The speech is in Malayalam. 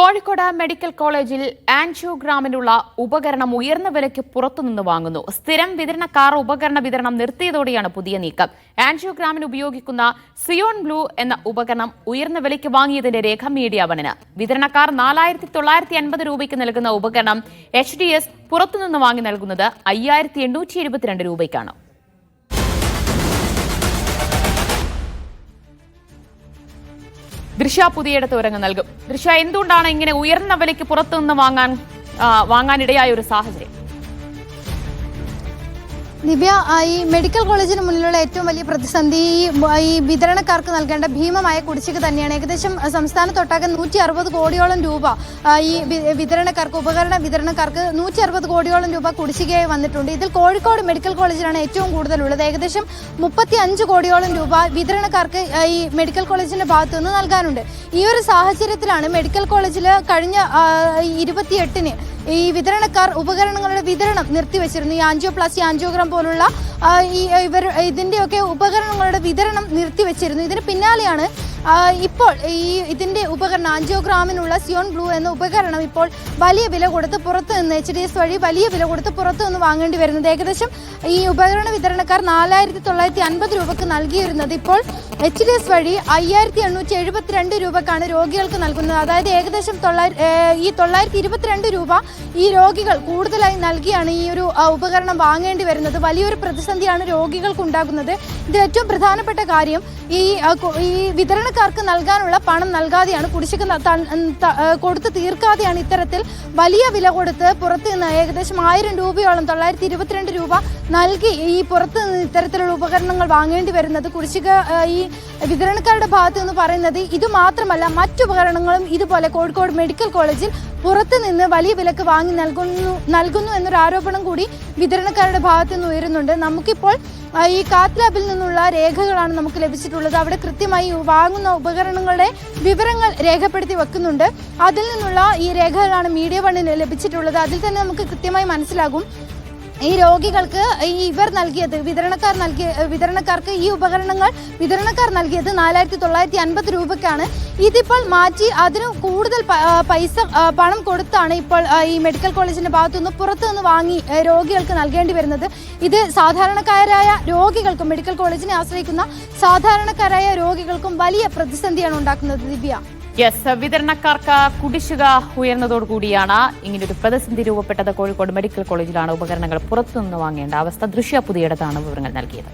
കോഴിക്കോട് മെഡിക്കൽ കോളേജിൽ ആൻജിയോഗ്രാമിനുള്ള ഉപകരണം ഉയർന്ന വിലയ്ക്ക് പുറത്തുനിന്ന് വാങ്ങുന്നു. സ്ഥിരം വിതരണക്കാർ ഉപകരണ വിതരണം നിർത്തിയതോടെയാണ് പുതിയ നീക്കം. ആൻജിയോഗ്രാമിന് ഉപയോഗിക്കുന്ന സിയോൺ ബ്ലൂ എന്ന ഉപകരണം ഉയർന്ന വിലയ്ക്ക് വാങ്ങിയതിന്റെ രേഖ മീഡിയ വണിന് വിതരണക്കാർ നാലായിരത്തി തൊള്ളായിരത്തി അൻപത് രൂപയ്ക്ക് നൽകുന്ന ഉപകരണം എച്ച് ഡി എസ് പുറത്തുനിന്ന് വാങ്ങി നൽകുന്നത് അയ്യായിരത്തി എണ്ണൂറ്റി എഴുപത്തിരണ്ട് രൂപയ്ക്കാണ്. ദൃശ്യ പുതിയിടത്ത് ഒരങ്ങ് നൽകും. ദൃശ എന്തുകൊണ്ടാണ് ഇങ്ങനെ ഉയർന്ന വിലയ്ക്ക് പുറത്തുനിന്ന് വാങ്ങാൻ വാങ്ങാനിടയായ ഒരു സാഹചര്യം? ദിവ്യ ഈ മെഡിക്കൽ കോളേജിന് മുന്നിലുള്ള ഏറ്റവും വലിയ പ്രതിസന്ധി ഈ വിതരണക്കാർക്ക് നൽകേണ്ട ഭീമമായ കുടിശ്ശിക തന്നെയാണ്. ഏകദേശം സംസ്ഥാനത്തൊട്ടാകെ നൂറ്റി അറുപത് കോടിയോളം രൂപ ഈ വിതരണക്കാർക്ക് ഉപകരണ വിതരണക്കാർക്ക് നൂറ്റി അറുപത് കോടിയോളം രൂപ കുടിശ്ശികയായി വന്നിട്ടുണ്ട്. ഇതിൽ കോഴിക്കോട് മെഡിക്കൽ കോളേജിലാണ് ഏറ്റവും കൂടുതലുള്ളത്. ഏകദേശം മുപ്പത്തി അഞ്ച് കോടിയോളം രൂപ വിതരണക്കാർക്ക് ഈ മെഡിക്കൽ കോളേജിന്റെ ഭാഗത്തു നിന്ന് നൽകാനുണ്ട്. ഈ ഒരു സാഹചര്യത്തിലാണ് മെഡിക്കൽ കോളേജിൽ കഴിഞ്ഞ ഇരുപത്തിയെട്ടിന് ഈ വിതരണക്കാർ ഉപകരണങ്ങളുടെ വിതരണം നിർത്തിവെച്ചിരുന്നു. ഈ ആൻജിയോപ്ലാസ്റ്റി ആൻജിയോഗ്രാം പോലുള്ള ഈ ഇവർ ഇതിന്റെയൊക്കെ ഉപകരണങ്ങളുടെ വിതരണം നിർത്തിവെച്ചിരുന്നു. ഇതിന് പിന്നാലെയാണ് ഇപ്പോൾ ഈ ഇതിന്റെ ഉപകരണം ആൻജിയോഗ്രാമിനുള്ള സിയോൺ ബ്ലൂ എന്ന ഉപകരണം ഇപ്പോൾ വലിയ വില കൊടുത്ത് പുറത്ത് നിന്ന് എച്ച് ഡി എസ് വഴി വലിയ വില കൊടുത്ത് പുറത്തു നിന്ന് വാങ്ങേണ്ടി വരുന്നത്. ഏകദേശം ഈ ഉപകരണ വിതരണക്കാർ നാലായിരത്തി തൊള്ളായിരത്തി അൻപത് രൂപക്ക് നൽകിയിരുന്നത് ഇപ്പോൾ എച്ച് ഡി എസ് വഴി അയ്യായിരത്തി എണ്ണൂറ്റി എഴുപത്തിരണ്ട് രൂപക്കാണ് രോഗികൾക്ക് നൽകുന്നത്. അതായത് ഏകദേശം തൊള്ളായിരത്തി ഈ തൊള്ളായിരത്തി ഇരുപത്തിരണ്ട് രൂപ ഈ രോഗികൾ കൂടുതലായി നൽകിയാണ് ഈ ഒരു ഉപകരണം വാങ്ങേണ്ടി വരുന്നത്. വലിയൊരു പ്രതിസന്ധിയാണ് രോഗികൾക്ക് ഉണ്ടാകുന്നത് ഇത് ഏറ്റവും പ്രധാനപ്പെട്ട കാര്യം ഈ ഈ കൊ- ഈ നൽകാനുള്ള പണം നൽകാതെയാണ് കുടിശ്ശിക കൊടുത്ത് തീർക്കാതെയാണ് ഇത്തരത്തിൽ വലിയ വില കൊടുത്ത് പുറത്ത് നിന്ന് ഏകദേശം ആയിരം രൂപയോളം തൊള്ളായിരത്തി ഇരുപത്തിരണ്ട് രൂപ നൽകി ഈ പുറത്ത് നിന്ന് ഇത്തരത്തിലുള്ള ഉപകരണങ്ങൾ വാങ്ങേണ്ടി വരുന്നത് കുടിശ്ശിക ഈ വിതരണക്കാരുടെ ഭാഗത്ത് നിന്ന് പറയുന്നത് ഇത് മാത്രമല്ല മറ്റു ഉപകരണങ്ങളും ഇതുപോലെ കോഴിക്കോട് മെഡിക്കൽ കോളേജിൽ പുറത്ത് നിന്ന് വലിയ വിലക്ക് വാങ്ങി നൽകുന്നു നൽകുന്നു എന്നൊരു ആരോപണം കൂടി വിതരണക്കാരുടെ ഭാഗത്തു നിന്ന് ഉയരുന്നുണ്ട്. നമുക്കിപ്പോൾ ഈ കാത്ത് ലാബിൽ നിന്നുള്ള രേഖകളാണ് നമുക്ക് ലഭിച്ചിട്ടുള്ളത്. അവിടെ കൃത്യമായി വാങ്ങുന്ന ഉപകരണങ്ങളുടെ വിവരങ്ങൾ രേഖപ്പെടുത്തി വെക്കുന്നുണ്ട്. അതിൽ നിന്നുള്ള ഈ രേഖകളാണ് മീഡിയ വണ്ണിന് ലഭിച്ചിട്ടുള്ളത്. അതിൽ തന്നെ നമുക്ക് കൃത്യമായി മനസ്സിലാകും ഈ രോഗികൾക്ക് ഇവർ നൽകിയത് വിതരണക്കാർ നൽകിയ വിതരണക്കാർക്ക് ഈ ഉപകരണങ്ങൾ വിതരണക്കാർ നൽകിയത് നാലായിരത്തി തൊള്ളായിരത്തി അൻപത് രൂപയ്ക്കാണ്. ഇതിപ്പോൾ മാറ്റി അതിന് കൂടുതൽ പൈസ പണം കൊടുത്താണ് ഇപ്പോൾ ഈ മെഡിക്കൽ കോളേജിന്റെ ഭാഗത്തുനിന്ന് പുറത്തുനിന്ന് വാങ്ങി രോഗികൾക്ക് നൽകേണ്ടി വരുന്നത്. ഇത് സാധാരണക്കാരായ രോഗികൾക്കും മെഡിക്കൽ കോളേജിനെ ആശ്രയിക്കുന്ന സാധാരണക്കാരായ രോഗികൾക്കും വലിയ പ്രതിസന്ധിയാണ് ഉണ്ടാക്കുന്നത് ദിവ്യ. യെസ് വിതരണക്കാർക്ക് കുടിശ്ശിക ഉയർന്നതോടുകൂടിയാണ് ഇങ്ങനൊരു പ്രതിസന്ധി രൂപപ്പെട്ടത് കോഴിക്കോട് മെഡിക്കൽ കോളേജിലാണ് ഉപകരണങ്ങൾ പുറത്തുനിന്ന് വാങ്ങേണ്ട അവസ്ഥ. ദൃശ്യ പുതിയിടത്താണ് വിവരങ്ങൾ നൽകിയത്.